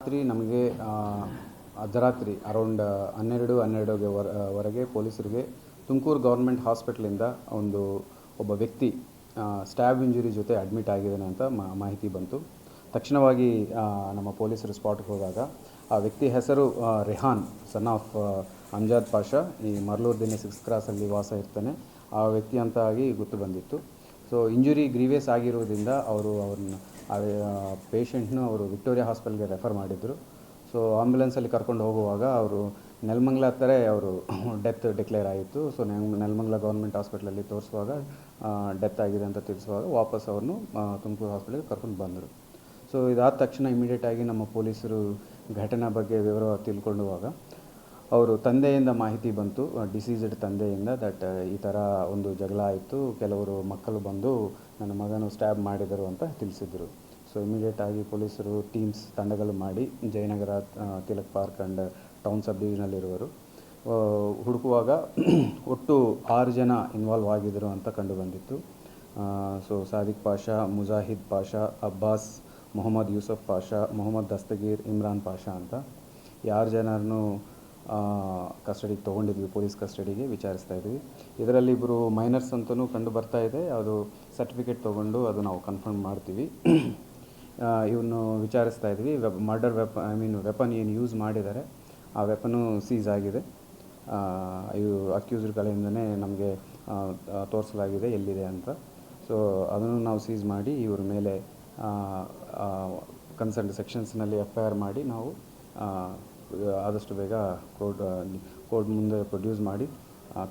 ರಾತ್ರಿ ನಮಗೆ ಅರ್ಧರಾತ್ರಿ, ಅರೌಂಡ್ ಹನ್ನೆರಡು, ಹನ್ನೆರಡುಗೆ ವರ- ವರೆಗೆ ಪೊಲೀಸರಿಗೆ ತುಮಕೂರು ಗೌರ್ಮೆಂಟ್ ಹಾಸ್ಪಿಟ್ಲಿಂದ ಒಂದು, ಒಬ್ಬ ವ್ಯಕ್ತಿ ಸ್ಟ್ಯಾಬ್ ಇಂಜುರಿ ಜೊತೆ ಅಡ್ಮಿಟ್ ಆಗಿದ್ದಾನೆ ಅಂತ ಮಾಹಿತಿ ಬಂತು. ತಕ್ಷಣವಾಗಿ ನಮ್ಮ ಪೊಲೀಸರು ಸ್ಪಾಟ್ಗೆ ಹೋದಾಗ ಆ ವ್ಯಕ್ತಿ ಹೆಸರು ರೆಹಾನ್ ಸನ್ ಆಫ್ ಅಂಜಾದ್ ಪಾಷಾ. ಈ ಮರ್ಲೂರು ದಿನ ಸಿಕ್ಸ್ ಕ್ರಾಸಲ್ಲಿ ವಾಸ ಇರ್ತಾನೆ. ಆ ವ್ಯಕ್ತಿ ಅಂತ ಆಗಿ ಗೊತ್ತು ಬಂದಿತ್ತು. ಸೊ ಇಂಜುರಿ ಗ್ರೀವಿಯಸ್ ಆಗಿರೋದ್ರಿಂದ ಅವರು ಅವ್ರನ್ನ ಪೇಷಂಟ್ನು ಅವರು ವಿಕ್ಟೋರಿಯಾ ಹಾಸ್ಪಿಟಲ್ಗೆ ರೆಫರ್ ಮಾಡಿದರು. ಸೊ ಆಂಬ್ಯುಲೆನ್ಸಲ್ಲಿ ಕರ್ಕೊಂಡು ಹೋಗುವಾಗ ಅವರು ನೆಲಮಂಗ್ಲ ಹತ್ತಿರ ಅವರು ಡೆತ್ ಡಿಕ್ಲೇರ್ ಆಯಿತು. ಸೊ ನೆಲಮಂಗ್ಲ ಗೌರ್ಮೆಂಟ್ ಹಾಸ್ಪಿಟ್ಲಲ್ಲಿ ತೋರಿಸುವಾಗ ಡೆತ್ ಆಗಿದೆ ಅಂತ ತಿಳಿಸುವಾಗ ವಾಪಸ್ ಅವ್ರನ್ನು ತುಮಕೂರು ಹಾಸ್ಪಿಟಲ್ಗೆ ಕರ್ಕೊಂಡು ಬಂದರು. ಸೊ ಇದಾದ ತಕ್ಷಣ ಇಮಿಡಿಯೇಟಾಗಿ ನಮ್ಮ ಪೊಲೀಸರು ಘಟನೆ ಬಗ್ಗೆ ವಿವರವಾಗಿ ತಿಳ್ಕೊಂಡುವಾಗ ಅವರು ತಂದೆಯಿಂದ ಮಾಹಿತಿ ಬಂತು ಡಿಸೀಸ್ಡ್ ತಂದೆಯಿಂದ ದಟ್ ಈ ಥರ ಒಂದು ಜಗಳ ಆಯಿತು. ಕೆಲವರು ಮಕ್ಕಳು ಬಂದು ನನ್ನ ಮಗನು ಸ್ಟ್ಯಾಬ್ ಮಾಡಿದರು ಅಂತ ತಿಳಿಸಿದರು. ಸೊ ಇಮಿಡಿಯೇಟ್ ಆಗಿ ಪೊಲೀಸರು ಟೀಮ್ಸ್ ತಂಡಗಳು ಮಾಡಿ, Jayanagar Tilak park and town sub ಡಿವಿಷನಲ್ಲಿರುವರು ಹುಡುಕುವಾಗ ಒಟ್ಟು ಆರು ಜನ ಇನ್ವಾಲ್ವ್ ಆಗಿದ್ದರು ಅಂತ ಕಂಡು ಬಂದಿತ್ತು. ಸೊ ಸಾದಿಕ್ ಪಾಷಾ ಮುಜಾಹಿದ್ ಪಾಷಾ ಅಬ್ಬಾಸ್ ಮೊಹಮ್ಮದ್ ಯೂಸಫ್ ಪಾಷಾ ಮೊಹಮ್ಮದ್ ದಸ್ತಗೀರ್ ಇಮ್ರಾನ್ ಪಾಷಾ ಅಂತ. ಯಾರು ಜನರನ್ನು ಕಸ್ಟಡಿಗೆ ತೊಗೊಂಡಿದ್ವಿ, ಪೊಲೀಸ್ ಕಸ್ಟಡಿಗೆ ವಿಚಾರಿಸ್ತಾ ಇದ್ವಿ. ಇದರಲ್ಲಿ ಇಬ್ಬರು ಮೈನರ್ಸ್ ಅಂತಲೂ ಕಂಡು ಬರ್ತಾ ಇದೆ. ಅದು ಸರ್ಟಿಫಿಕೇಟ್ ತೊಗೊಂಡು ಅದು ನಾವು ಕನ್ಫರ್ಮ್ ಮಾಡ್ತೀವಿ. ಇವನು ವಿಚಾರಿಸ್ತಾ ಇದ್ವಿ. ವೆಬ್ ಮರ್ಡರ್ ವೆಪ ಐ ಮೀನ್ ವೆಪನ್ ಏನು ಯೂಸ್ ಮಾಡಿದ್ದಾರೆ, ಆ ವೆಪನು ಸೀಸ್ ಆಗಿದೆ. ಇವು ಅಕ್ಯೂಸ್ಡ್ ಕಡೆಯಿಂದನೇ ನಮಗೆ ತೋರಿಸಲಾಗಿದೆ, ಎಲ್ಲಿದೆ ಅಂತ. ಸೊ ಅದನ್ನು ನಾವು ಸೀಸ್ ಮಾಡಿ ಇವ್ರ ಮೇಲೆ ಕನ್ಸರ್ನ್ ಸೆಕ್ಷನ್ಸ್ನಲ್ಲಿ ಎಫ್ ಐ ಆರ್ ಮಾಡಿ ನಾವು ಆದಷ್ಟು ಬೇಗ ಕೋರ್ಟ್ ಕೋರ್ಟ್ ಮುಂದೆ ಪ್ರೊಡ್ಯೂಸ್ ಮಾಡಿ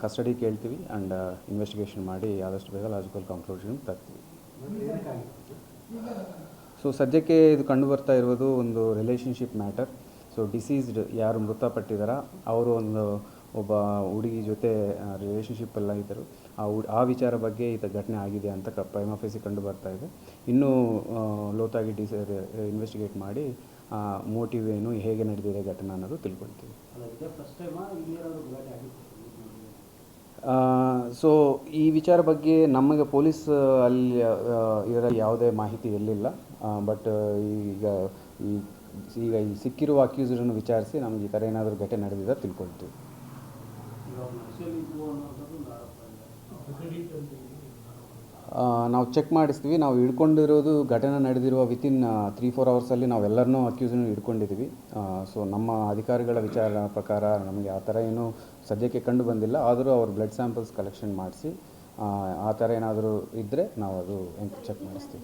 ಕಸ್ಟಡಿ ಕೇಳ್ತೀವಿ ಆ್ಯಂಡ್ ಇನ್ವೆಸ್ಟಿಗೇಷನ್ ಮಾಡಿ ಆದಷ್ಟು ಬೇಗ ಲಾಜಿಕಲ್ ಕನ್ಕ್ಲೂಷನ್ ತರ್ತೀವಿ. ಸೊ ಸದ್ಯಕ್ಕೆ ಇದು ಕಂಡು ಬರ್ತಾ ಇರೋದು ಒಂದು ರಿಲೇಷನ್ಶಿಪ್ ಮ್ಯಾಟರ್ ಸೊ ಡಿಸೀಸ್ಡ್ ಯಾರು ಮೃತಪಟ್ಟಿದಾರ ಅವರು ಒಂದು ಒಬ್ಬ ಹುಡುಗಿ ಜೊತೆ ರಿಲೇಷನ್ಶಿಪ್ ಎಲ್ಲ ಇದ್ದರು. ಆ ಆ ವಿಚಾರ ಬಗ್ಗೆ ಈತ ಘಟನೆ ಆಗಿದೆ ಅಂತ ಕ ಆಫೀಸಿಗೆ ಕಂಡು ಬರ್ತಾ ಇದೆ. ಇನ್ನೂ ಲೋತಾಗಿ ಡಿಸ್ ಇನ್ವೆಸ್ಟಿಗೇಟ್ ಮಾಡಿ ಮೋಟಿವ್ ಏನು ಹೇಗೆ ನಡೆದಿದೆ ಘಟನೆ ಅನ್ನೋದು ತಿಳ್ಕೊಳ್ತೀವಿ. ಸೊ ಈ ವಿಚಾರ ಬಗ್ಗೆ ನಮಗೆ ಪೊಲೀಸ್ ಅಲ್ಲಿ ಇದರ ಯಾವುದೇ ಮಾಹಿತಿ ಇರಲಿಲ್ಲ. ಬಟ್ ಈಗ ಈ ಈಗ ಈ ಸಿಕ್ಕಿರುವ ಅಕ್ಯೂಸರನ್ನು ವಿಚಾರಿಸಿ ನಮಗೆ ಈ ಥರ ಏನಾದರೂ ಘಟನೆ ನಡೆದಿದೆ ತಿಳ್ಕೊಳ್ತೀವಿ ಈಗ ಅವ್ರು ನಶೆಯಲ್ಲಿದ್ದು ಅನ್ನೋಂಥದ್ದು ಒಂದು ಆರೋಪ ಇದೆ ಆ, ನಾವು ಚೆಕ್ ಮಾಡಿಸ್ತೀವಿ. ನಾವು ಹಿಡ್ಕೊಂಡಿರೋದು ಘಟನೆ ನಡೆದಿರುವ ವಿತಿನ್ ತ್ರೀ ಫೋರ್ ಅವರ್ಸಲ್ಲಿ ನಾವೆಲ್ಲರನ್ನೂ ಅಕ್ಯೂಸನ್ನು ಹಿಡ್ಕೊಂಡಿದ್ದೀವಿ ಸೊ ನಮ್ಮ ಅಧಿಕಾರಿಗಳ ವಿಚಾರ ಪ್ರಕಾರ ನಮಗೆ ಆ ಥರ ಏನೂ ಸದ್ಯಕ್ಕೆ ಕಂಡು ಬಂದಿಲ್ಲ. ಆದರೂ ಅವ್ರ ಬ್ಲಡ್ ಸ್ಯಾಂಪಲ್ಸ್ ಕಲೆಕ್ಷನ್ ಮಾಡಿಸಿ, ಆ ಥರ ಏನಾದರೂ ಇದ್ದರೆ ನಾವು ಅದು ಚೆಕ್ ಮಾಡಿಸ್ತೀವಿ.